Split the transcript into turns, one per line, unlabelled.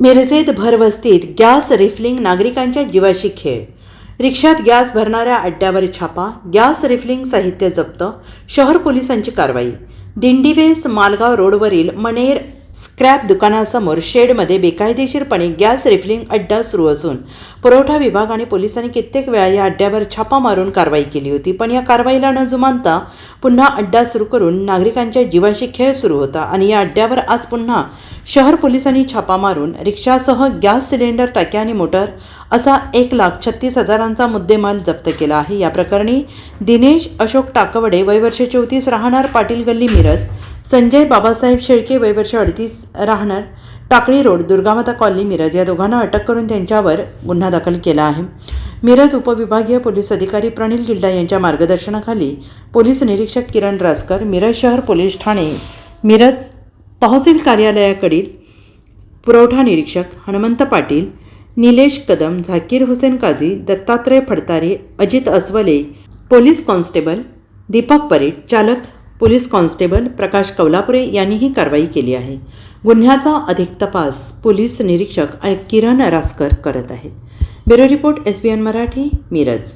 मिरजेत भरवस्तीत gas refilling नागरिकांच्या जीवाशी खेळ. रिक्षात गॅस भरणाऱ्या अड्ड्यावर छापा गॅस रिफिलिंग साहित्य जप्त शहर पोलिसांची कारवाई. दिंडीवेस मालगाव रोडवरील मनेर स्क्रॅप दुकानासमोर शेडमध्ये बेकायदेशीरपणे गॅस रिफिलिंग अड्डा सुरू असून पुरवठा विभाग आणि पोलिसांनी कित्येक वेळा या अड्ड्यावर छापा मारून कारवाई केली होती. पण या कारवाईला न जुमानता पुन्हा अड्डा सुरू करून नागरिकांच्या जीवाशी खेळ सुरू होता आणि या अड्ड्यावर आज पुन्हा शहर पोलिसांनी छापा मारून रिक्षासह गॅस सिलेंडर टाक्या आणि मोटर असा एक लाख छत्तीस हजारांचा मुद्देमाल जप्त केला आहे. या प्रकरणी दिनेश अशोक टाकवडे वयवर्ष चौतीस राहणार पाटील गल्ली मिरज संजय बाबासाहेब शेळके वयवर्ष अडतीस राहणार टाकळी रोड दुर्गामाता कॉलनी मिरज. या दोघांना अटक करून त्यांच्यावर गुन्हा दाखल केला आहे. मिरज उपविभागीय पोलीस अधिकारी प्रणिल गिल्डा यांच्या मार्गदर्शनाखाली पोलीस निरीक्षक किरण रासकर मिरज शहर पोलीस ठाणे मिरज तहसील कार्यालयाकडील पुरवठा निरीक्षक हनुमंत पाटील निलेश कदम झाकीर हुसेन काझी दत्तात्रय फडतारे अजित अस्वले पोलीस कॉन्स्टेबल दीपक परीट चालक पोलीस कॉन्स्टेबल प्रकाश कौलापुरे यांनी ही कारवाई केली आहे. गुन्ह्याचा अधिक तपास पोलीस निरीक्षक किरण रासकर करत आहेत. Bureau report S B N Marathi Miraj.